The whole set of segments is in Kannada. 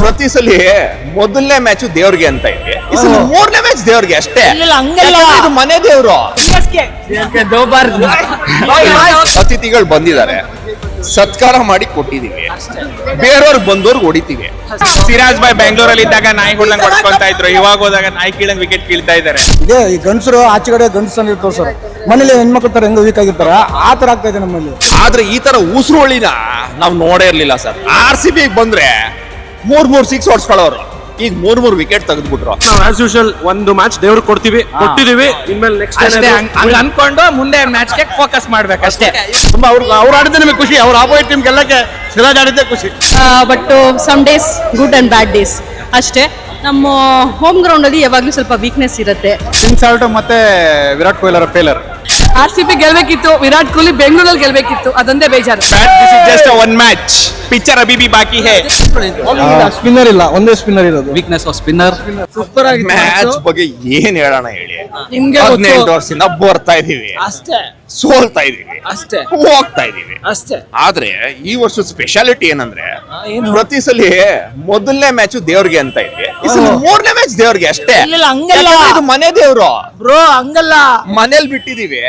ಪ್ರತಿ ಸಲ ಮೊದಲನೇ ಮ್ಯಾಚ್ ದೇವ್ರಿಗೆ ಅಂತ ಇದೆ. ಈ ಸಲ ಮೂರನೇ ಮ್ಯಾಚ್ ದೇವ್ರಿಗೆ ಅಷ್ಟೇ. ಇಲ್ಲ, ಹಂಗಲ್ಲ. ಇದು ಮನೆ ದೇವ್ರು. ಅತಿಥಿಗಳು ಬಂದಿದ್ದಾರೆ. ಸತ್ಕಾರ ಮಾಡಿ ಕೊಟ್ಟಿದೀವಿ ಬೇರೆಯವ್ರಿಗೆ ಬಂದವ್ರಿಗೆ ಹೊಡಿತೀವಿ. ಸಿರಾಜ್ ಬಾಯ್ ಬೆಂಗಳೂರಲ್ಲಿ ಇದ್ದಾಗ ನಾಯಿ ಹೊಡ್ದಂಗ್ ಹೊಡ್ಕೊಂತ ಇದ್ರು. ಇವಾಗ ಹೋದಾಗ ನಾಯಿ ಕೀಳಂಗ್ ವಿಕೆಟ್ ಕೀಳ್ತಾ ಇದ್ದಾರೆ. ಇದೇ ಈ ಗಂಡಸರು ಆಚೆ ಕಡೆ ಗಂಡಸನ್ನ ಇರ್ತಾವ ಸರ್. ಮನೇಲಿ ಹೆಣ್ಮಕ್ಳ ತರ ಹೆಂಗ ವೀಕ್ ಆಗಿರ್ತಾರ? ಆ ತರ ಆಗ್ತಾ ಇದೆ ನಮ್ಮಲ್ಲಿ. ಆದ್ರೆ ಈ ತರ ಉಸಿರುಳಿನ ನಾವು ನೋಡೇ ಇರ್ಲಿಲ್ಲ ಸರ್. ಆರ್ ಸಿ ಬಿ ಬಂದ್ರೆ ಮೂರ್ ಮೂರ್ ಸಿಕ್ಸ್ ಹೊಡ್ಸ್ಕೊಳ್ಳೋರು. ಈಗ ಮೂರ್ ಮೂರ್ ವಿಕೆಟ್ ತೆಗೆದ್ಬಿಟ್ರು. ಆಸ್ ಯೂಶಲ್ ಒಂದು ಮ್ಯಾಚ್ ದೇವ್ರಿಗೆ ಕೊಡ್ತೀವಿ ಕೊಟ್ಟಿದೀವಿ ಇನ್ಮೇಲೆ ನೆಕ್ಸ್ಟ್ ಅಷ್ಟೇ ಹಂಗ್ ಹಂಗ್ ಅನ್ಕೊಂಡು ಮುಂದೆ ಮ್ಯಾಚ್ಗೆ ಫೋಕಸ್ ಮಾಡ್ಬೇಕು ಅಷ್ಟೇ. ತುಂಬಾ ಅವ್ರು ಅವ್ರು ಆಡಿದ್ರೆ ನಿಮಗೆ ಖುಷಿ ಅವ್ರ ಆಪೋಸಿಟ್ ಟೀಮ್ ಗೆಲ್ಲಕ್ಕೆ ಸಿರಾಜ್ ಆಡಿದ್ದೆ ಖುಷಿ. But some days good and bad days ಅಷ್ಟೇ. ನಮ್ಮ ಹೋಮ್ ಗ್ರೌಂಡ್ ಅಲ್ಲಿ ಯಾವಾಗ್ಲೂ ಸ್ವಲ್ಪ ವೀಕ್ನೆಸ್ ಇರುತ್ತೆ. ಕಿಂಗ್ಸ್ ಮತ್ತೆ ವಿರಾಟ್ ಕೊಹ್ಲಿ ಅವರ ಫೇಲರ್ ಆರ್ ಸಿ ಪಿ ಗೆಲ್ಬೇಕಿತ್ತು ವಿರಾಟ್ ಕೊಹ್ಲಿ ಬೆಂಗಳೂರಲ್ಲಿ ಗೆಲ್ಬೇಕಿತ್ತು ಅದೊಂದೇ ಬೇಜಾರು. This is just one match picture ಅಬಿಬಿ ಬಾಕಿ ಹೇ ಸ್ಪಿನ್ನರ್ ಇಲ್ಲ ಒಂದೇ ಸ್ಪಿನ್ನರ್ ಇರೋದು. Weakness of spinner super match ಬಗ್ಗೆ ಏನ್ ಹೇಳೋಣ ಹೇಳಿ. ನಿಮ್ಗೆ ಹದಿನೆಂಟು ವರ್ಷದಿಂದ ಬರ್ತಾ ಇದೀವಿ. ಅಷ್ಟೇ. ಸೋಲ್ತಾ ಇದೀವಿ. ಅಷ್ಟೇ. ಹೋಗ್ತಾ ಇದೀವಿ. ಅಷ್ಟೇ. ಆದ್ರೆ ಈ ವರ್ಷ ಸ್ಪೆಷಾಲಿಟಿ ಏನಂದ್ರೆ ಏನು? ಪ್ರತಿ ಸಲ ಮೊದಲನೇ ಮ್ಯಾಚ್ ದೇವ್ರಿಗೆ ಅಂತ ಇದ್ವಿ ಈ ಸಲ ಮೂರನೇ ಮ್ಯಾಚ್ ದೇವ್ರಿಗೆ ಅಷ್ಟೇ. ಇಲ್ಲ, ಹಂಗಲ್ಲ. ಮನೆ ದೇವ್ರು. ಬ್ರೋ ಹಂಗಲ್ಲ. ಮನೇಲಿ ಬಿಟ್ಟಿದೀವಿ.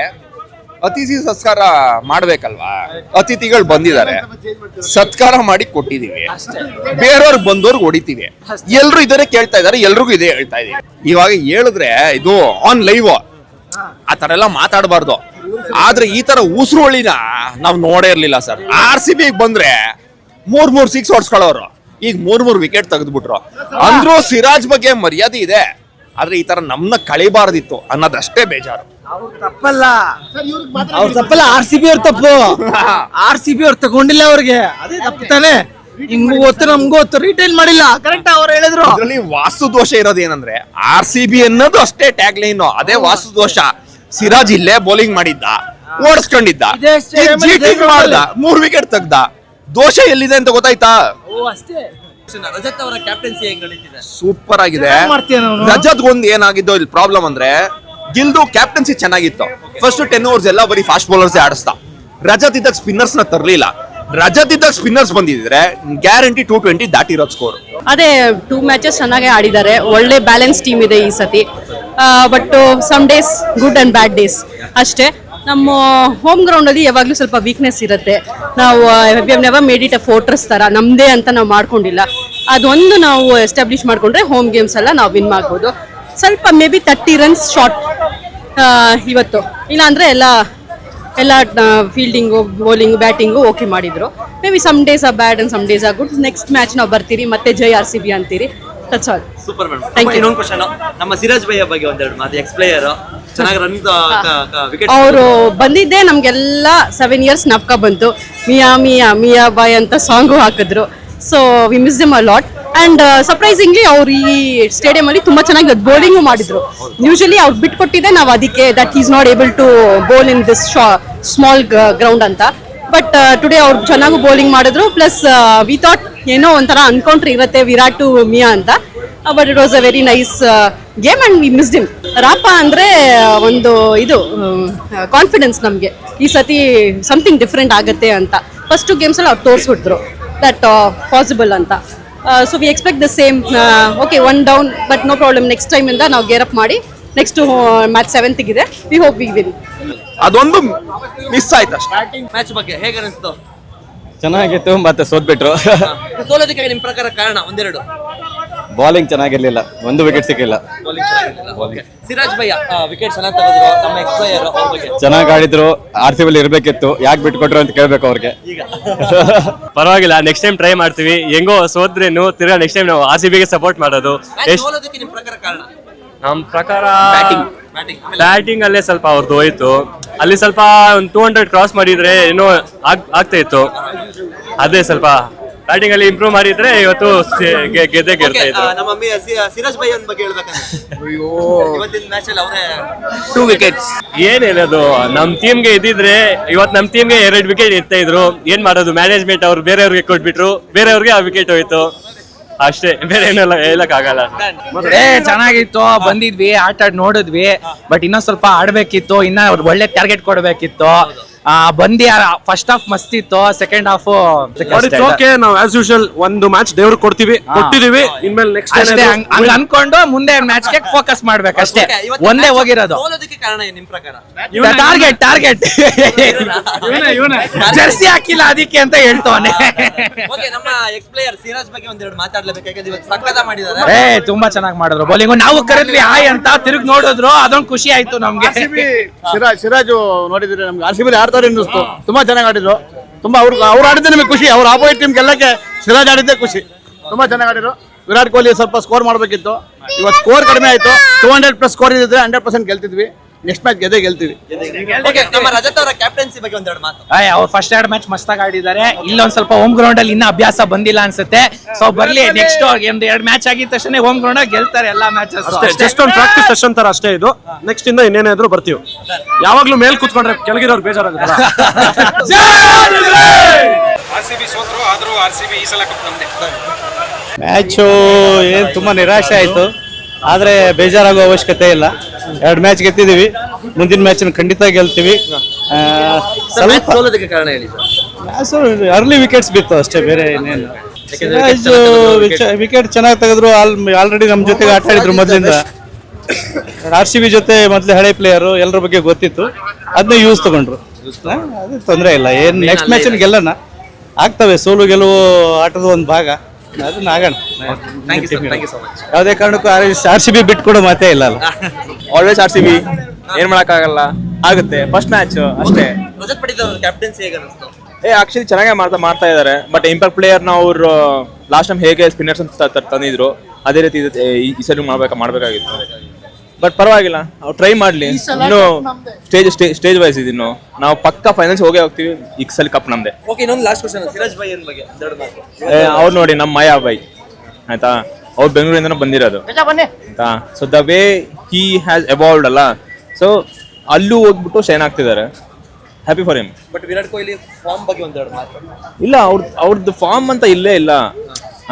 ಅತಿಥಿ ಸತ್ಕಾರ ಮಾಡ್ಬೇಕಲ್ವಾ? ಅತಿಥಿಗಳು ಬಂದಿದ್ದಾರೆ. ಸತ್ಕಾರ ಮಾಡಿ ಕೊಟ್ಟಿದೀವಿ ಬೇರೆಯವ್ರು ಬಂದವ್ರಿಗೆ ಹೊಡಿತೀವಿ. ಎಲ್ರು ಇದನ್ನೇ ಕೇಳ್ತಾ ಇದಾರೆ ಎಲ್ರಿಗೂ ಇದೇ ಹೇಳ್ತಾ ಇದೀವಿ. ಇವಾಗ ಹೇಳಿದ್ರೆ ಇದು ಆನ್ ಲೈವ್ ಆ ತರ ಎಲ್ಲ ಮಾತಾಡಬಾರ್ದು. ಆದ್ರೆ ಈ ತರ ಉಸಿರುಳಿನ ನಾವು ನೋಡೇ ಇರ್ಲಿಲ್ಲ ಸರ್. ಆರ್ ಸಿ ಬಿ ಬಂದ್ರೆ ಮೂರ್ ಮೂರ್ ಸಿಕ್ಸ್ ಹೊಡ್ಸ್ಕೊಳ್ಳೋರು. ಈಗ ಮೂರ್ ಮೂರ್ ವಿಕೆಟ್ ತೆಗೆದ್ಬಿಟ್ರು. ಅಂದ್ರೂ ಸಿರಾಜ್ ಬಗ್ಗೆ ಮರ್ಯಾದೆ ಇದೆ. ಆದ್ರೆ ಈ ತರ ನಮ್ನ ಕಳಿಬಾರ್ದಿತ್ತು ಅನ್ನೋದಷ್ಟೇ ಬೇಜಾರು. ತಪ್ಪಲ್ಲ. ಅವ್ರ ತಪ್ಪಲ್ಲ ಆರ್ ಸಿ ಬಿ ಅವ್ರ ತಪ್ಪು. ಆರ್ ಸಿ ಬಿ ಅವ್ರು ತಗೊಂಡಿಲ್ಲ ಅವ್ರಿಗೆ. ಅದೇ ತಪ್ಪು ತಾನೆ. ಹಿಂಗೂ ಗೊತ್ತು ನಮ್ಗೂ ಗೊತ್ತು. ರಿಟೈಲ್ ಮಾಡಿಲ್ಲ. ಕರೆಕ್ಟ್ ಅವ್ರು ಹೇಳಿದ್ರು. ಅದರಲ್ಲಿ ವಾಸ್ತು ದೋಷ ಇರೋದು ಏನಂದ್ರೆ ಆರ್ ಸಿ ಬಿ ಅನ್ನೋದು ಅಷ್ಟೇ ಟ್ಯಾಗ್ ಲೈನ್ ಅದೇ ವಾಸ್ತು ದೋಷ. ಸಿರಾಜ್ ಇಲ್ಲೇ ಬೌಲಿಂಗ್ ಮಾಡಿದ್ದ ಓಡಿಸ್ಕೊಂಡಿದ್ದ ಇದೇ stadium ಅಲ್ಲಿ ಇದೇ ground ಮಾಡ್ದ ಮೂರ್ ವಿಕೆಟ್ ತೆಗ್ದ. ದೋಷ ಎಲ್ಲಿದೆ ಅಂತ ಗೊತ್ತಾಯ್ತಾ? ಓ ಅಷ್ಟೇ. ರಜತ್ ಅವರ ಕ್ಯಾಪ್ಟನ್ಸಿ ಹೆಂಗ್ ನಡೀತಿದೆ? ಸೂಪರ್ ಆಗಿದೆ. ಚೆನ್ನಾಗ್ ಮಾಡ್ತೀಯ. ರಜತ್ ಒಂದ್ ಏನಾಗಿದ್ದು ಇಲ್ಲಿ ಪ್ರಾಬ್ಲಮ್ ಅಂದ್ರೆ ಗಿಲ್ದು ಕ್ಯಾಪ್ಟನ್ಸಿ ಚೆನ್ನಾಗಿತ್ತು. ಫಸ್ಟ್ ಟೆನ್ ಓವರ್ಸ್ ಎಲ್ಲ ಬರೀ ಫಾಸ್ಟ್ ಬೌಲರ್ಸ್ ಆಡಿಸ್ತಾ. ರಜತ್ ಇದ್ದಾಗ ಸ್ಪಿನ್ನರ್ಸ್ನ ತರಲಿಲ್ಲ. ರಜತ್ ಇದ್ದಾಗ ಸ್ಪಿನ್ನರ್ಸ್ ಬಂದಿದ್ರೆ ಗ್ಯಾರಂಟಿ ಟೂ ಟ್ವೆಂಟಿ ದಾಟಿರೋದು ಸ್ಕೋರ್ ಅದೇ ಟೂ ಮ್ಯಾಚಸ್ ಚೆನ್ನಾಗಿ ಆಡಿದ್ದಾರೆ. ಒಳ್ಳೆ ಬ್ಯಾಲೆನ್ಸ್ ಟೀಮ್ ಇದೆ ಈ ಸತಿ. But some days good and bad days ಅಷ್ಟೇ. ನಮ್ಮ ಹೋಮ್ ಗ್ರೌಂಡಲ್ಲಿ ಯಾವಾಗಲೂ ಸ್ವಲ್ಪ ವೀಕ್ನೆಸ್ ಇರುತ್ತೆ. ನಾವು never made it a fortress ಥರ ನಮ್ಮದೇ ಅಂತ ನಾವು ಮಾಡ್ಕೊಂಡಿಲ್ಲ. ಅದೊಂದು ನಾವು ಎಸ್ಟಾಬ್ಲಿಷ್ ಮಾಡಿಕೊಂಡ್ರೆ ಹೋಮ್ ಗೇಮ್ಸ್ ಎಲ್ಲ ನಾವು ವಿನ್ ಮಾಡ್ಬೋದು. ಸ್ವಲ್ಪ maybe thirty runs short ಇವತ್ತು. ಇಲ್ಲಾಂದರೆ ಎಲ್ಲ ಎಲ್ಲ ಫೀಲ್ಡಿಂಗು ಬೌಲಿಂಗು ಬ್ಯಾಟಿಂಗು ಓಕೆ ಮಾಡಿದರು. Maybe some days a bad and some days a good next match ನಾವು ಬರ್ತೀರಿ ಮತ್ತೆ ಜೈ ಆರ್ ಸಿ ಬಿ ಅಂತೀರಿ. That's all super madam thank you. ಇನ್ನೊಂದು ಕ್ವಶನ್ ನಮ್ಮ ಸಿರಾಜ್ ಭಯ್ಯ ಬಗ್ಗೆ ಒಂದೆರಡು ಮಾತು. ಎಕ್ಸ್ ಪ್ಲೇಯರ್ ಚೆನ್ನಾಗಿ ರನ್ ವಿಕೆಟ್ ಅವರು ಬಂದಿದ್ದೆ ನಮಗೆಲ್ಲ ಸೆವೆನ್ ಇಯರ್ಸ್ ನಪ್ಕ ಬಂತು. ಮಿಯಾ ಮಿಯಾ ಮಿಯಾ ಬಾಯ್ ಅಂತ ಸಾಂಗು ಹಾಕಿದ್ರು. So we miss them a lot and surprisingly ಅವ್ರು ಈ ಸ್ಟೇಡಿಯಂ ಅಲ್ಲಿ ತುಂಬಾ ಚೆನ್ನಾಗಿ ಬೌಲಿಂಗು ಮಾಡಿದ್ರು. ಯೂಶಲಿ ಅವ್ರು ಬಿಟ್ಕೊಟ್ಟಿದ್ದೆ, ನಾವು ಅದಕ್ಕೆ that is not able to bowl in this small ground ಅಂತ. ಬಟ್ ಟುಡೇ ಅವ್ರು ಚೆನ್ನಾಗೂ ಬೌಲಿಂಗ್ ಮಾಡಿದ್ರು. ಪ್ಲಸ್ ವಿ ಥಾಟ್ ಏನೋ ಒಂಥರ ಅನ್ಕೌಂಟ್ರ್ ಇರುತ್ತೆ, ವಿರಾಟ್ ಟು ಮಿಯಾ ಅಂತ. But it was a very nice game and we miss them ರಾಪ ಅಂದರೆ ಒಂದು ಇದು ಕಾನ್ಫಿಡೆನ್ಸ್ ನಮಗೆ. ಈ ಸತಿ ಸಮಥಿಂಗ್ ಡಿಫ್ರೆಂಟ್ ಆಗುತ್ತೆ ಅಂತ. ಫಸ್ಟು ಗೇಮ್ಸಲ್ಲಿ ಅವ್ರು ತೋರಿಸ್ಬಿಟ್ರು. ದಟ್ ಪಾಸಿಬಲ್ ಅಂತ. So we expect the same okay one down but no problem next time ಇಂದ ನಾವು ಗೇರ್ ಅಪ್ ಮಾಡಿ ನೆಕ್ಸ್ಟ್ ಮ್ಯಾಚ್ ಸೆವೆಂತ್ಗಿದೆ ವಿ ಹೋಪ್ ವಿ ವಿನ್ ಅದೊಂದು ಮಿಸ್ ಆಯ್ತು ಸ್ಟಾರ್ಟಿಂಗ್ ಮ್ಯಾಚ್ ಬಗ್ಗೆ ಹೇಗೆ ಅನಿಸ್ತು? ಚೆನ್ನಾಗಿತ್ತು ಮತ್ತೆ ಸೋತ್ಬಿಟ್ರು. ಸೋಲೋದಕ್ಕೆ ನಿಮ್ಮ ಪ್ರಕಾರ ಕಾರಣ ಒಂದೆರಡು? ಬೌಲಿಂಗ್ ಚೆನ್ನಾಗಿರ್ಲಿಲ್ಲ. ಒಂದು ವಿಕೆಟ್ ಸಿಕ್ಕಿಲ್ಲ. ಸಿರಾಜ್ ಭಯ್ಯ ವಿಕೆಟ್ ಚೆನ್ನಾಗಿ ತೆಗೆದ್ರು ನಮ್ಮ ಎಕ್ಸ್ ಪ್ಲೇಯರ್ ಅವ್ರ ಬಗ್ಗೆ. ಚೆನ್ನಾಗಿ ಆಡಿದ್ರು ಆರ್ ಸಿ ಬಿ ಇರ್ಬೇಕಿತ್ತು. ಯಾಕೆ ಬಿಟ್ಕೊಟ್ರು ಅಂತ ಕೇಳ್ಬೇಕು ಅವ್ರಿಗೆ. ಪರವಾಗಿಲ್ಲ ನೆಕ್ಸ್ಟ್ ಟೈಮ್ ಟ್ರೈ ಮಾಡ್ತೀವಿ. ಹೆಂಗೋ ಸೋದ್ರೇನು ತಿರ್ಗಾ ನೆಕ್ಸ್ಟ್ ಟೈಮ್ ನಾವು ಆರ್ ಸಿ ಬಿಗೆ ಸಪೋರ್ಟ್ ಮಾಡೋದು. ಮ್ಯಾಚ್ ಎಷ್ಟು ಸೋಲೋದಕ್ಕೆ ನಿಮ್ ಪ್ರಕಾರ ಕಾರಣ? ನಮ್ಮ ಪ್ರಕಾರ ಬ್ಯಾಟಿಂಗ್ ಬ್ಯಾಟಿಂಗ್ ಅಲ್ಲೇ ಸ್ವಲ್ಪ ಅವ್ರದ್ದು ಹೋಯ್ತು. ಅಲ್ಲಿ ಸ್ವಲ್ಪ ಒಂದು ಟೂ ಹಂಡ್ರೆಡ್ ಕ್ರಾಸ್ ಮಾಡಿದ್ರೆ ಏನೋ ಆಗ್ ಆಗ್ತಾ ಇತ್ತು. ಅದೇ ಸ್ವಲ್ಪ ಬ್ಯಾಟಿಂಗ್ ಅಲ್ಲಿ ಇಂಪ್ರೂವ್ ಮಾಡಿದ್ರೆ ಇವತ್ತು ಗೆ- ಗೆದ್ದೆ ಗೆಲ್ತಾ ಇದ್ರು. ನಮ್ಮ ಮಮ್ಮಿ ಸಿರಾಜ್ ಭೈ ಅವ್ರ ಬಗ್ಗೆ ಹೇಳ್ಬೇಕಂದ್ರೆ. ಇವತ್ತಿನ ಮ್ಯಾಚ್ ಅಲ್ಲಿ ಅವರೇ ಟೂ ವಿಕೆಟ್ಸ್ ಏನ್ ಹೇಳೋದು? ನಮ್ ಟೀಮ್ಗೆ ಇದ್ದಿದ್ರೆ ಇವತ್ತು ನಮ್ ಟೀಮ್ಗೆ ಎರಡು ವಿಕೆಟ್ ಇರ್ತಾ ಇದ್ರು. ಏನ್ ಮಾಡೋದು? ಮ್ಯಾನೇಜ್ಮೆಂಟ್ ಅವ್ರು ಬೇರೆಯವ್ರಿಗೆ ಕೊಟ್ಬಿಟ್ರು. ಬೇರೆಯವ್ರಿಗೆ ಆ ವಿಕೆಟ್ ಹೋಯ್ತು. ಅಷ್ಟೇ. ಬೇರೆ ಏನೆಲ್ಲ ಹೇಳಕ್ ಆಗಲ್ಲ. ಏ ಚೆನ್ನಾಗಿತ್ತು. ಬಂದಿದ್ವಿ ಆಟ ಆಡ್ ನೋಡಿದ್ವಿ ಬಟ್ ಇನ್ನೊಂದ್ ಸ್ವಲ್ಪ ಆಡ್ಬೇಕಿತ್ತು. ಇನ್ನ ಒಳ್ಳೆ ಟಾರ್ಗೆಟ್ ಕೊಡ್ಬೇಕಿತ್ತು. ಬಂದಿ ಫಸ್ಟ್ ಹಾಫ್ ಮಸ್ತ್ ಇತ್ತು ಸೆಕೆಂಡ್ ಹಾಫ್ ಓಕೆ ನಾವು ಆಸ್ ಯೂಶುವಲ್ ಒಂದು ಮ್ಯಾಚ್ ದೇವ್ರು ಕೊಡ್ತೀವಿ ಕೊಟ್ಟಿದೀವಿ ಇನ್ಮೇಲೆ ನೆಕ್ಸ್ಟ್ ಅಷ್ಟೇ ಹಂಗ್ ಅನ್ಕೊಂಡು ಮುಂದೆ ಮ್ಯಾಚ್ಗೆ ಫೋಕಸ್ ಮಾಡ್ಬೇಕು ಅಷ್ಟೇ. ಒಂದೇ ಹೋಗಿರೋದು. ಟಾರ್ಗೆಟ್ ಟಾರ್ಗೆಟ್ ಜರ್ಸಿ ಹಾಕಿಲ್ಲ ಅದಕ್ಕೆ ಅಂತ ಹೇಳ್ತವನೆ. ಓಕೆ ನಮ್ಮ ಎಕ್ಸ್ ಪ್ಲೇಯರ್ ಸಿರಾಜ್ ಬಗ್ಗೆ ಒಂದೆರಡು ಮಾತಾಡ್ಲೇಬೇಕು ಯಾಕಂದ್ರೆ ಇವತ್ತು ಸಕ್ಕತ್ತ ಮಾಡಿದ್ದಾರೆ. ಏ ತುಂಬಾ ಚೆನ್ನಾಗಿ ಮಾಡಿದ್ರು. ಬೌಲಿಂಗ್ ನಾವು ಕರೆದ್ವಿ ಹಾಯ್ ಅಂತ ತಿರುಗಿ ನೋಡಿದ್ರು ಅದೊಂದು ಖುಷಿ ಆಯ್ತು ನಮ್ಗೆ. ಸಿರಾಜ್ ಸಿರಾಜ್ ನೋಡಿದ್ರೆ ನಮ್ಗೆ ಆರ್ ಸಿ ಬಿ ಆಡ್ತಾರೆ ಅನ್ನಿಸ್ತು ತುಂಬಾ ಚೆನ್ನಾಗಿ ಆಡಿದ್ರು. ತುಂಬಾ ಅವ್ರು ಅವ್ರು ಆಡಿದ್ದೆ ನಿಮಗೆ ಖುಷಿ, ಅವ್ರ ಆಪೋಸಿಟ್ ಟೀಮ್ ಗೆಲ್ಲಕ್ಕೆ ಸಿರಾಜ್ ಆಡಿದ್ದೆ ಖುಷಿ. ತುಂಬಾ ಚೆನ್ನಾಗಿ ಆಡಿದ್ರು. ವಿರಾಟ್ ಕೊಹ್ಲಿ ಸ್ವಲ್ಪ ಸ್ಕೋರ್ ಮಾಡಬೇಕಿತ್ತು. ಇವತ್ತು ಸ್ಕೋರ್ ಕಡಿಮೆ ಆಯ್ತು. ಟೂ ಹಂಡ್ರೆಡ್ ಪ್ಲಸ್ ಸ್ಕೋರ್ ಇದ್ದಿದ್ರೆ ಹಂಡ್ರೆಡ್ ಪರ್ಸೆಂಟ್ ಗೆಲ್ತಿದ್ವಿ. ನೆಕ್ಸ್ಟ್ ಮ್ಯಾಚ್ ಗೆದ್ದೇ ಗೆಲ್ತೀವಿ. ಓಕೆ ನಮ್ಮ ರಜತ್ ಅವರ ಕ್ಯಾಪ್ಟನ್ಸಿ ಬಗ್ಗೆ ಒಂದೆರಡು ಮಾತು. ಅವ್ರು ಫಸ್ಟ್ ಎರಡು ಮ್ಯಾಚ್ ಮಸ್ತಾಗಿ ಆಡಿದ್ದಾರೆ. ಇಲ್ಲೊಂದ್ ಸ್ವಲ್ಪ ಹೋಮ್ ಗ್ರೌಂಡ್ ಅಲ್ಲಿ ಇನ್ನ ಅಭ್ಯಾಸ ಬಂದಿಲ್ಲ ಅನ್ಸುತ್ತೆ. ಸೊ ಬರ್ಲಿ ನೆಕ್ಸ್ಟ್ ಒಂದು ಎರಡು ಮ್ಯಾಚ್ ಆಗಿದ ತಕ್ಷಣ ಹೋಮ್ ಗ್ರೌಂಡ್ ಗೆಲ್ತಾರೆ ಎಲ್ಲಾ ಮ್ಯಾಚಸ್ ಅಷ್ಟೇ ಜಸ್ಟ್ ಒಂದು ಪ್ರಾಕ್ಟೀಸ್ ಸೆಷನ್ ತರ ಅಷ್ಟೇ ಇದು. ನೆಕ್ಸ್ಟ್ ಇಂದ ಇನ್ನೇನೇ ಇದ್ರು ಬರ್ತೀವಿ. ಯಾವಾಗ್ಲೂ ಮೇಲ್ ಕುತ್ಕೊಂಡ್ರೆ ಕೆಳಗಿರೋರು ಬೇಜಾರಾಗುತ್ತಲ್ಲ? ಮ್ಯಾಚು ಏನು ತುಂಬಾ ನಿರಾಶೆ ಆಯ್ತು. ಆದ್ರೆ ಬೇಜಾರಾಗೋ ಅವಶ್ಯಕತೆ ಇಲ್ಲ. ಎರಡು ಮ್ಯಾಚ್ ಗೆದ್ದಿದ್ದೀವಿ. ಮುಂದಿನ ಮ್ಯಾಚ್ ಖಂಡಿತ ಗೆಲ್ತೀವಿ. ಆ, ಮ್ಯಾಚ್ ಸೋಲೋದಕ್ಕೆ ಕಾರಣ ಹೇಳಿ ಸರ್. ಅರ್ಲಿ ವಿಕೆಟ್ಸ್ ಬಿತ್ತು ಅಷ್ಟೇ ಬೇರೆ ಇನ್ನೇನು ವಿಕೆಟ್ ಚೆನ್ನಾಗಿ ತೆಗೆದ್ರು ಆಲ್ರೆಡಿ ನಮ್ಮ ಜೊತೆಗೆ ಆಟ ಆಡಿದ್ರು ಮೊದಲಿಂದ. ಆರ್ ಸಿ ಬಿ ಜೊತೆ ಮೊದಲೇ ಹಳೆ ಪ್ಲೇಯರು ಎಲ್ಲರ ಬಗ್ಗೆ ಗೊತ್ತಿತ್ತು. ಅದನ್ನ ಯೂಸ್ ತಗೊಂಡ್ರು. ಹಾ, ಅದು ತೊಂದರೆ ಇಲ್ಲ. ಏನ್ ನೆಕ್ಸ್ಟ್ ಮ್ಯಾಚ್ ಗೆಲ್ಲೋಣ. ಆಗ್ತವೆ ಸೋಲು ಗೆಲುವು ಆಟದ ಒಂದು ಭಾಗ. ಅದನ್ನ ಆಗೋಣ thank you sir thank you so much ಯಾವುದೇ ಕಾರಣಕ್ಕೂ ಆರ್ ಸಿ ಬಿ ಬಿಟ್ಕೊಡೋ ಮಾತೇ ಇಲ್ಲ ಅಲ್ಲ ಆಲ್ವೇಸ್ ಆರ್ ಸಿ ಬಿ ಏನ್ ಮಾಡಕ್ಕಾಗಲ್ಲ. ಆಗುತ್ತೆ. ಫಸ್ಟ್ ಮ್ಯಾಚ್ ಅಷ್ಟೇ. ರಜತ್ ಕ್ಯಾಪ್ಟನ್ಸಿ ಹೇಗೆ ಅನಿಸ್ತು ಏ ಆಕ್ಚುಲಿ ಚೆನ್ನಾಗೇ ಮಾಡ್ತಾ ಮಾಡ್ತಾ ಇದ್ದಾರೆ ಬಟ್ ಇಂಪ್ಯಾಕ್ಟ್ ಪ್ಲೇಯರ್ನ ಅವರು ಲಾಸ್ಟ್ ಟೈಮ್ ಹೇಗೆ ಸ್ಪಿನ್ನರ್ಸ್ ಅಂತ ತಂದಿದ್ರು ಅದೇ ರೀತಿ ಈ ಸಲ ಮಾಡ್ಬೇಕಾ ಮಾಡ್ಬೇಕಾಗಿತ್ತು. ಬಟ್ ಪರವಾಗಿಲ್ಲ ಅವ್ರು ಟ್ರೈ ಮಾಡ್ಲಿ. ಇನ್ನು ಸ್ಟೇಜ್ ಸ್ಟೇಜ್ ವೈಸ್ ಇದಿನ್ನು ನಾವು ಪಕ್ಕ ಫೈನಲ್ಸ್ ಹೋಗೇ ಹೋಗ್ತೀವಿ ಈ ಸಲ ಕಪ್ ನಮ್ದೆ. ಓಕೆ ಇನ್ನೊಂದು ಲಾಸ್ಟ್ ಕ್ವಶನ್ ಸಿರಾಜ್ ಭಾಯ್ ಅನ್ ಬಗ್ಗೆ? ಎರಡು ಮಾತು. ಅವ್ರು ನೋಡಿ ನಮ್ಮ ಮಾಯಾ ಬೈ ಆಯ್ತಾ? ಅವ್ರು ಬೆಂಗಳೂರಿಂದನೂ ಬಂದಿರೋದು. ಆಯ್ತಾ? So the way he has evolved ಅಲ್ಲ ಸೊ ಅಲ್ಲೂ ಹೋಗ್ಬಿಟ್ಟು ಶೈನ್ ಆಗ್ತಿದ್ದಾರೆ. Happy for him but Virat Kohli form ಬಗ್ಗೆ ಒಂದೆರಡು ಮಾತು. ಇಲ್ಲ ಅವ್ರ ಅವ್ರದ್ದು ಫಾರ್ಮ್ ಅಂತ ಇಲ್ಲೇ ಇಲ್ಲ.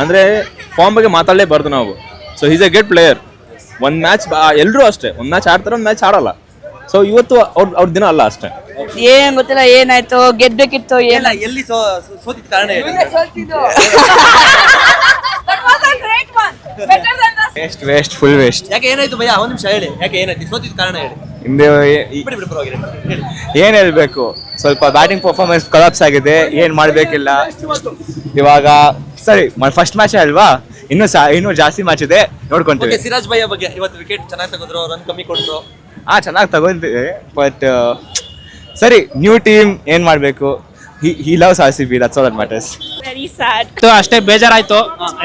ಅಂದ್ರೆ ಫಾರ್ಮ್ ಬಗ್ಗೆ ಮಾತಾಡಲೇಬಾರ್ದು ನಾವು. So is a get player ಒಂದ್ ಮ್ಯಾಚ್ ಎಲ್ಲರೂ ಅಷ್ಟೇ. ಒಂದ್ ಮ್ಯಾಚ್ ಆಡ್ತಾರೆ ಒಂದ್ ಮ್ಯಾಚ್ ಆಡಲ್ಲ. ಸೊ ಇವತ್ತು ಅವ್ರ ಅವ್ರ ದಿನ ಅಲ್ಲ ಅಷ್ಟೇ. ಏನ್ ಗೊತ್ತಿಲ್ಲ ಏನಾಯ್ತು ಗೆದ್ಬೇಕಿತ್ತು ಎಲ್ಲ ಎಲ್ಲಿ ಸೋ ಸೋತಿದ್ ಕಾರಣ ಹೇಳಿ. ವೇಸ್ಟ್ ವೇಸ್ಟ್ ಫುಲ್ ವೇಸ್ಟ್ ಯಾಕೆ ಏನಾಯ್ತು ಭಯ ಒಂದ್ ನಿಮಿಷ ಹೇಳಿ. ಯಾಕೆ ಏನಾಯ್ತು? ಸೋತಿದ್ ಕಾರಣ ಹೇಳಿ. ಬಿಡಿ ಬಿಡಿ ಪರವಾಗಿಲ್ಲ. ಹೇಳಿ. ಏನ್ ಹೇಳ್ಬೇಕು? ಸ್ವಲ್ಪ ಬ್ಯಾಟಿಂಗ್ ಪರ್ಫಾರ್ಮೆನ್ಸ್ ಕಲಾಪ್ಸ್ ಆಗಿದೆ. ಏನ್ ಮಾಡ್ಬೇಕಿಲ್ಲ? ಇವಾಗ ಸರಿ ಫಸ್ಟ್ ಮ್ಯಾಚ್ ಅಲ್ವಾ? ಇನ್ನು ಸಾ ಇನ್ನು ಜಾಸ್ತಿ ಮ್ಯಾಚ್ ಇದೆ ನೋಡ್ಕೊಂತೀವಿ. ಸಿರಾಜ್ ಭಯ್ಯ ಬಗ್ಗೆ ಇವತ್ತು ವಿಕೆಟ್ ಚೆನ್ನಾಗಿ ತೆಗೆದ್ರು ರನ್ ಕಮ್ಮಿ ಕೊಟ್ರು. ಹಾ ಚೆನ್ನಾಗಿ ತಗೊಂತೀವಿ ಬಟ್ ಸರಿ ನ್ಯೂ ಟೀಮ್ ಏನ್ ಮಾಡ್ಬೇಕು? He loves R C B that's all that matters very sad ಅಷ್ಟೇ ಬೇಜಾರಾಯ್ತು.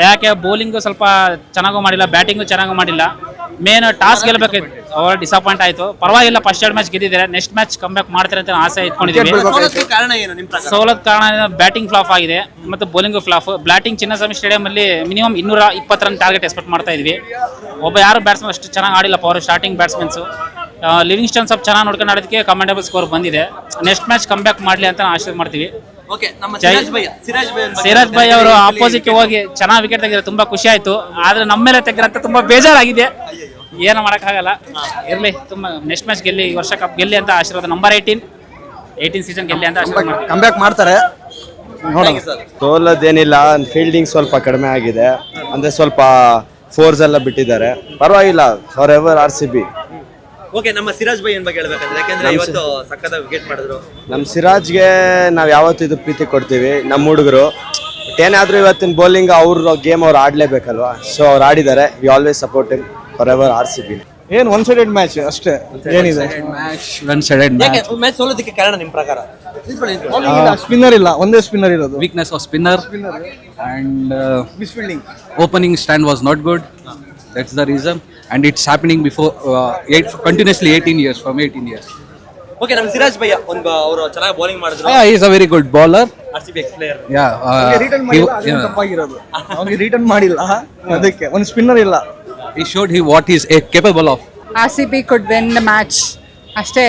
ಯಾಕೆ ಬೌಲಿಂಗು ಸ್ವಲ್ಪ ಚೆನ್ನಾಗೂ ಮಾಡಿಲ್ಲ ಬ್ಯಾಟಿಂಗು ಚೆನ್ನಾಗೂ ಮಾಡಿಲ್ಲ. ಮೇನ್ ಟಾಸ್ ಗೆಲ್ಲಬೇಕಿತ್ತು ಅವರು ಡಿಸಪಾಯಿಂಟ್ ಆಯ್ತು. ಪರವಾಗಿಲ್ಲ ಫಸ್ಟ್ ಎರಡು ಮ್ಯಾಚ್ ಗೆದ್ದಿದ್ದಾರೆ. ನೆಕ್ಸ್ಟ್ ಮ್ಯಾಚ್ ಕಮ್ ಬ್ಯಾಕ್ ಮಾಡ್ತಾರೆ ಅಂತ ಆಸೆ ಇಟ್ಕೊಂಡಿದ್ದೀವಿ ಸೌಲತ್ ಕಾರಣ ಏನು ನಿಮ್ ಪ್ರಕಾರ? ಸೋಲದ ಕಾರಣ ಬ್ಯಾಟಿಂಗ್ ಫ್ಲಾಪ್ ಆಗಿದೆ ಮತ್ತು bowling flop batting Chinnaswamy stadium ಅಲ್ಲಿ ಮಿನಿಮಮ್ ಇನ್ನೂರ ಇಪ್ಪತ್ತು ರನ್ ಟಾರ್ಗೆಟ್ ಎಕ್ಸ್ಪೆಕ್ಟ್ ಮಾಡ್ತಾ ಇದ್ವಿ. ಒಬ್ಬ ಯಾರು ಬ್ಯಾಟ್ಸ್ಮನ್ ಅಷ್ಟು ಚೆನ್ನಾಗಿ ಆಡಿಲ್ಲ ಅವರು ಸ್ಟಾರ್ಟಿಂಗ್ ಬ್ಯಾಟ್ಸ್ಮನ್ಸು ಲಿವಿಂಗ್ ಸ್ಟನ್ ಸ್ವಲ್ಪ ಚೆನ್ನಾಗಿ ನೋಡ್ಕೊಂಡು ಆಡೋದಕ್ಕೆ ಕಮೆಂಡೇಬಲ್ ಸ್ಕೋರ್ ಬಂದಿದೆ. ನೆಕ್ಸ್ಟ್ ಮ್ಯಾಚ್ ಕಮ್ ಬ್ಯಾಕ್ ಮಾಡಲಿ ಅಂತ ನಾವು ಆಶೀರ್ವಾದ ಮಾಡ್ತೀವಿ. ಓಕೆ ನಮ್ಮ ಸಿರಾಜ್ ಭಯ್ಯ. ಸಿರಾಜ್ ಭಯ್ಯ ಸಿರಾಜ್ ಭಾಯ್ ಅವರು ಆಪೋಸಿಟ್ ಹೋಗಿ ಚೆನ್ನಾಗಿ ವಿಕೆಟ್ ತೆಗೆದ್ರೆ ತುಂಬಾ ಖುಷಿ ಆಯ್ತು. ಆದ್ರೆ ನಮ್ಮ ಮೇಲೆ ತೆಗ್ರಂತ ತುಂಬಾ ಬೇಜಾರಾಗಿದೆ. ಏನು ಮಾಡೋಕ್ಕಾಗಲ್ಲ. ಇರಲಿ ತುಂಬ ನೆಕ್ಸ್ಟ್ ಮ್ಯಾಚ್ ಗೆಲ್ಲಿ ಈ ವರ್ಷ ಕಪ್ ಗೆಲ್ಲಿ ಅಂತ ಆಶೀರ್ವಾದ ನಂಬರ್ ಏಯ್ಟೀನ್ ಏಯ್ಟೀನ್ ಸೀಸನ್ ಗೆಲ್ಲಿ ಅಂತ ಆಶೀರ್ವಾದ ಮಾಡ್ತೀವಿ ಕಮ್ ಬ್ಯಾಕ್ ಮಾಡ್ತಾರೆ. ನೋಡೋಣ. ಸೋಲೋದೇನಿಲ್ಲ ಫೀಲ್ಡಿಂಗ್ ಸ್ವಲ್ಪ ಕಡಿಮೆ ಆಗಿದೆ. ಅಂದ್ರೆ ಸ್ವಲ್ಪ ಫೋರ್ಸ್ ಎಲ್ಲ ಬಿಟ್ಟಿದ್ದಾರೆ. ಪರವಾಗಿಲ್ಲ forever R C B okay ನಮ್ಮ ಸಿರಾಜ್ ಭಯ್ ಏನ್ ಬಗ್ಗೆ ಹೇಳ್ಬೇಕಂದ್ರೆ? ಯಾಕಂದ್ರೆ ಇವತ್ತು ಸಕ್ಕತ್ತಾಗಿ ವಿಕೆಟ್ ಮಾಡಿದ್ರು. ನಮ್ಮ ಸಿರಾಜ್ಗೆ ನಾವು ಯಾವತ್ತೂ ಇದು ಪ್ರೀತಿ ಕೊಡ್ತೀವಿ. ನಮ್ಮ ಹುಡುಗರು ಏನಾದರೂ ಇವತ್ತಿನ ಬೌಲಿಂಗ್ ಅವ್ರ ಗೇಮ್ ಅವ್ರು ಆಡಲೇಬೇಕಲ್ವಾ? ಸೊ ಅವ್ರು ಆಡಿದ್ದಾರೆ. ವಿ ಆಲ್ವೇಸ್ ಸಪೋರ್ಟ್ ಇನ್ ಏನು ಒನ್ ಮ್ಯಾಚ್ ಅಷ್ಟೇ? ಸ್ಪಿನ್ನರ್ ಇಲ್ಲ ಒಂದೇ ಸ್ಪಿನ್ನರ್ ಇರೋದು. Weakness of and opening stand was not good that's the reason and it's happening before continuously eighteen years from eighteen years okay very good bowler are ಅದಕ್ಕೆ. ಒಂದು ಸ್ಪಿನ್ನರ್ ಇಲ್ಲ. He showed he what he's uh, capable of. R C B could win the match ಅಷ್ಟೇ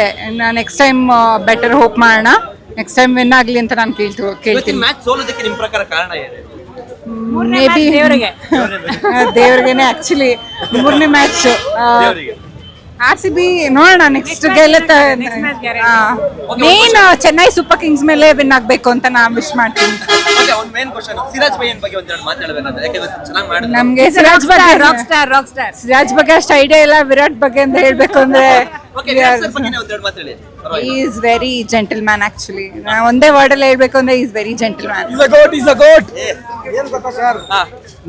ನೆಕ್ಸ್ಟ್ ಟೈಮ್ ಬೆಟರ್ ಹೋಪ್ ಮಾಡೋಣ. ನೆಕ್ಸ್ಟ್ ಟೈಮ್ ವಿನ್ ಆಗಲಿ ಅಂತ ನಾನು ಕೇಳ್ತು ಕೇಳ್ತೀನಿ. ಮ್ಯಾಚ್ ಸೋಲೋದಕ್ಕೆ ನಿಮ್ಮ ಪ್ರಕಾರ ಕಾರಣ ಏನು? ಮೇ ಬಿ ದೇವರಿಗೆ. ದೇವರಿಗೆನೆ ಆಕ್ಚುಲಿ ಮೂರನೇ ಮ್ಯಾಚ್ ಆರ್ ಸಿ ಬಿ ನೋಡೋಣ ನೆಕ್ಸ್ಟ್ ಗೆಲ್ಲುತ್ತೆ ಮೇನ್ ಚೆನ್ನೈ ಸೂಪರ್ ಕಿಂಗ್ಸ್ ಮೇಲೆ ವಿನ್ ಆಗಬೇಕು ಅಂತ ನಾ ವಿಶ್ ಮಾಡ್ತೀನಿ. ಓಕೆ ಮೇನ್ ಕ್ವಶನ್ ಸಿರಾಜ್ ಬಗ್ಗೆ ಒಂದೆರಡು ಮಾತಾಡ್ಬೇಕಂತ ಯಾಕಂದ್ರೆ ಚೆನ್ನಾಗಿ ಮಾಡಿದ್ರು. ನಮ್ಗೆ ಸಿರಾಜ್ ಬಗ್ಗೆ rock star rock star Siraj ಬಗ್ಗೆ ಅಷ್ಟು ಐಡಿಯಾ ಇಲ್ಲ ವಿರಾಟ್ ಬಗ್ಗೆ ಅಂತ ಹೇಳ್ಬೇಕು ಅಂದ್ರೆ ಓಕೆ ವಿರಾಟ್ ಸರ್ ಬಗ್ಗೆ ಒಂದೆರಡು ಮಾತಾಡಿ is very gentleman actually ಒಂದೇ ವರ್ಡ್ ಅಲ್ಲಿ ಹೇಳ್ಬೇಕು ಅಂದ್ರೆ ಈಸ್ ವೆರಿ ಜೆಂಟಲ್ ಮ್ಯಾನ್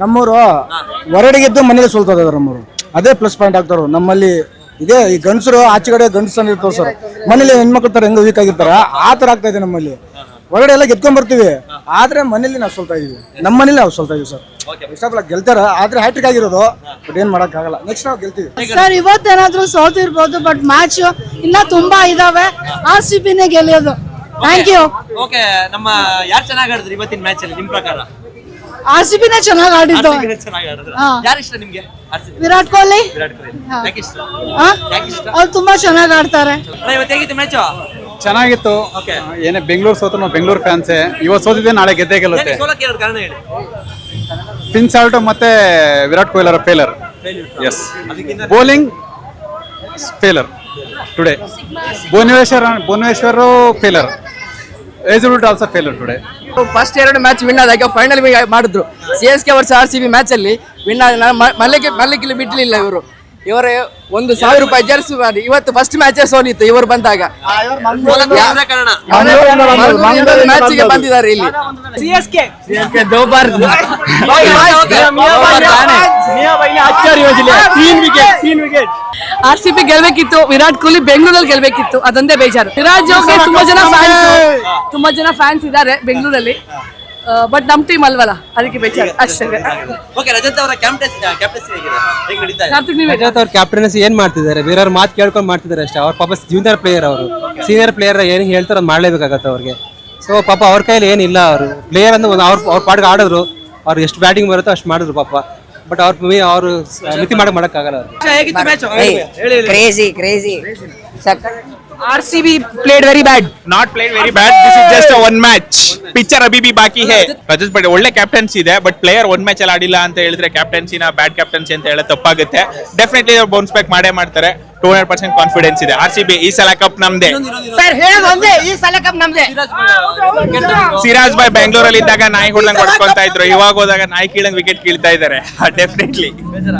ನಮ್ಮೂರು ಹೊರಡಿಗೆದ್ದು ಮನೇಲಿ ಸೋಲ್ತದ ನಮ್ಮೂರು. ಅದೇ ಪ್ಲಸ್ ಪಾಯಿಂಟ್ ಆಗ್ತಾರ ನಮ್ಮಲ್ಲಿ ಇದೇ ಈ ಗಂಡಸರು ಆಚೆ ಕಡೆ ಗಂಡಸನ್ ಇರ್ತಾವ ಸರ್ ಮನೇಲಿ ಹೆಣ್ಮಕ್ಳು ತರ ಹೆಂಗ ವೀಕ್ ಆಗಿರ್ತಾರ? ಆ ತರ ಆಗ್ತಾ ಇದೆ ನಮ್ಮಲ್ಲಿ. ಹೊರಗಡೆ ಎಲ್ಲ ಗೆದ್ಕೊಂಡ್ ಬರ್ತೀವಿ ಆದ್ರೆ ಮನೇಲಿ ನಾವು ಸೋಲ್ತಾ ಇದೀವಿ. ನಮ್ಮ ಮನೇಲಿ ನಾವು ಸೋಲ್ತಾ ಇದೀವಿ ಸರ್. ಇಷ್ಟಪಲ್ಲ ಗೆಲ್ತಾರ ಆದ್ರೆ ಹ್ಯಾಟ್ರಿಕ್ ಆಗಿರೋದು ಬಟ್ ಏನ್ ಮಾಡಕ್ ಆಗಲ್ಲ ನೆಕ್ಸ್ಟ್ ನಾವು ಗೆಲ್ತೀವಿ. ಸರ್ ಇವತ್ತೇನಾದ್ರೂ ಸೋತಿರ್ಬೋದು ಬಟ್ ಮ್ಯಾಚ್ ಇನ್ನ ತುಂಬಾ ಇದಾವೆ. ಆರ್ ಸಿ ಗೆಲ್ಲಿಯೋದು. ಥ್ಯಾಂಕ್ ಯು ಓಕೆ ನಮ್ಮ ಯಾರು ಚೆನ್ನಾಗಿ ಆಡಿದ್ರು ಇವತ್ತಿನ ಮ್ಯಾಚ್ ಅಲ್ಲಿ ನಿಮ್ ಪ್ರಕಾರ? ಆರ್ ಸಿ ಬಿನೇ ಚೆನ್ನಾಗಿ ಆಡಿದ್ದು. ಚೆನ್ನಾಗಿ ಆಡಿದ್ರು. ಯಾರು ಇಷ್ಟ ನಿಮ್ಗೆ? ವಿರಾಟ್ ಕೊಹ್ಲಿ. ವಿರಾಟ್ ಕೊಹ್ಲಿ. ಆ? ಅವ್ರು ತುಂಬಾ ಚೆನ್ನಾಗಿ ಆಡ್ತಾರೆ. ಇವತ್ತು ಹೇಗಿತ್ತು ಮ್ಯಾಚ್ ಚೆನ್ನಾಗಿತ್ತು. ಓಕೆ ಏನೇ ಬೆಂಗಳೂರು ಸೋತು ನಾವು ಬೆಂಗಳೂರು ಫ್ಯಾನ್ಸೇ ಇವತ್ತು ಸೋತಿದ್ದೆ ನಾಳೆ ಗೆದ್ದೇ ಗೆಲ್ಲುತ್ತೆ. ಸೋಲಕ್ಕೆ ಎರಡು ಕಾರಣ ಹೇಳಿ. ಮತ್ತೆ ವಿರಾಟ್ ಕೊಹ್ಲಿ ಅವರ ಫೇಲರ್ ಎಸ್ ಅದಕ್ಕಿಂತ bowling failure today Bhuvneshwar Bhuvneshwar failure result also failure today first ಎರಡು ಮ್ಯಾಚ್ ವಿನ್ ಆದಾಗ ಫೈನಲ್ ಮಾಡಿದ್ರು. C S K versus R C B ಮ್ಯಾಚಲ್ಲಿ win ಆದ ಮಲ್ಲಿಗೆ ಮಲ್ಲಿಗೆ ಬಿಡಲಿಲ್ಲ ಇವರು. ಇವರ ಒಂದು ಸಾವಿರ ರೂಪಾಯಿ ಜರ್ಸಿ ಮಾಡಿ. ಇವತ್ತು ಫಸ್ಟ್ ಮ್ಯಾಚ್ ಇತ್ತು ಇವರು ಬಂದಾಗ. ಸೋಲಕ್ಕೆ ಇವ್ರೇ ಕಾರಣ. ಮ್ಯಾಚ್ಗೆ ಬಂದಿದ್ದಾರೆ ಇಲ್ಲಿ. ಆರ್ ಸಿ ಪಿ ಗೆಲ್ಬೇಕಿತ್ತು ವಿರಾಟ್ ಕೊಹ್ಲಿ ಬೆಂಗಳೂರಲ್ಲಿ ಗೆಲ್ಬೇಕಿತ್ತು ಅದೊಂದೇ ಬೇಜಾರು. ವಿರಾಟ್ ಜೋಗೆ ತುಂಬಾ ಜನ ಫ್ಯಾನ್ಸ್ ತುಂಬಾ ಜನ ಫ್ಯಾನ್ಸ್ ಇದ್ದಾರೆ ಬೆಂಗಳೂರಲ್ಲಿ. ಬಟ್ ನಮ್ ಟೀಮ್ ಅಲ್ವಲ್ಲ ಅದಕ್ಕೆ ಬೇಜಾರು ಅಷ್ಟೇ. ಓಕೆ ರಜತ್ ಅವರ ಕ್ಯಾಪ್ಟನ್ಸಿ ಕ್ಯಾಪ್ಟನ್ಸಿ ಹೇಗಿದೆ ಹೇಗೆ ನಡೀತಾ ಇದೆ? ಕಾರ್ತಿಕ್ ನೀವೇ ರಜತ್ ಅವ್ರ ಕ್ಯಾಪ್ಟನ್ಸಿ ಏನ್ ಮಾಡ್ತಿದ್ದಾರೆ? ಬೇರೆಯವ್ರ ಮಾತು ಕೇಳ್ಕೊಂಡು ಮಾಡ್ತಿದ್ದಾರೆ ಅಷ್ಟೇ. ಅವ್ರ ಪಾಪ ಜೂನಿಯರ್ ಪ್ಲೇಯರ್ ಅವರು. ಸೀನಿಯರ್ ಪ್ಲೇಯರ್ ಏನು ಹೇಳ್ತಾರೆ ಅದು ಮಾಡಲೇಬೇಕಾಗತ್ತೆ ಅವ್ರಿಗೆ. ಸೊ ಪಾಪ ಅವ್ರ ಕೈಯಲ್ಲಿ ಏನಿಲ್ಲ ಅವರು. ಪ್ಲೇಯರ್ ಅಂದ್ರೆ ಒಂದು ಅವ್ರ ಅವ್ರ ಪಾಡ್ಗೆ ಆಡಿದ್ರು ಅವ್ರು ಎಷ್ಟು ಬ್ಯಾಟಿಂಗ್ ಬರುತ್ತೋ ಅಷ್ಟು ಮಾಡಿದ್ರು ಪಾಪ. ಬಟ್ ಅವ್ರ ಅವರು ಮಿತಿ ಮಾಡಕ್ ಮಾಡಕ್ಕಾಗಲ್ಲ crazy crazy RCB played very bad. Not played very bad. This is just a one match. Picture Abhi ಬಿ ಬಾಕಿ ಹೇ. ರಜತ್ ಪಟೇಲ್ ಒಳ್ಳೆ ಕ್ಯಾಪ್ಟನ್ಸಿ ಇದೆ ಬಟ್ ಪ್ಲೇಯರ್ ಒನ್ ಮ್ಯಾಚ್ ಅಲ್ಲಿ ಆಡಿಲ್ಲ ಅಂತ ಹೇಳಿದ್ರೆ ಕ್ಯಾಪ್ಟನ್ಸಿನ ಬ್ಯಾಡ್ ಕ್ಯಾಪ್ಟನ್ಸಿ ಅಂತ ಹೇಳ ತಪ್ಪಾಗುತ್ತೆ. ಡೆಫಿನೆಟ್ಲಿ ಅವ್ರು ಬೌನ್ಸ್ ಬ್ಯಾಕ್ ಮಾಡೇ ಮಾಡ್ತಾರೆ. ಟೂ ಹಂಡ್ರೆಡ್ ಪರ್ಸೆಂಟ್ ಕಾನ್ಫಿಡೆನ್ಸ್ ಇದೆ. ಆರ್ ಸಿ ಈ ಸಲ ಕಪ್ ನಮ್ದೆ. ಸಿರಾಜ್ ಬಾಯ್ ಬೆಂಗಳೂರಲ್ಲಿ ಇದ್ದಾಗ ನಾಯಿ ಹೊಡ್ದಂಗ್ ಹೊಡ್ಕೊಂತ ಇದ್ರು. ಇವಾಗ ಹೋದಾಗ ನಾಯಿ ಕೀಳಂಗ್ ವಿಕೆಟ್ ಕೀಳ್ತಾ ಇದ್ದಾರೆ ಡೆಫಿನೆಟ್ಲಿ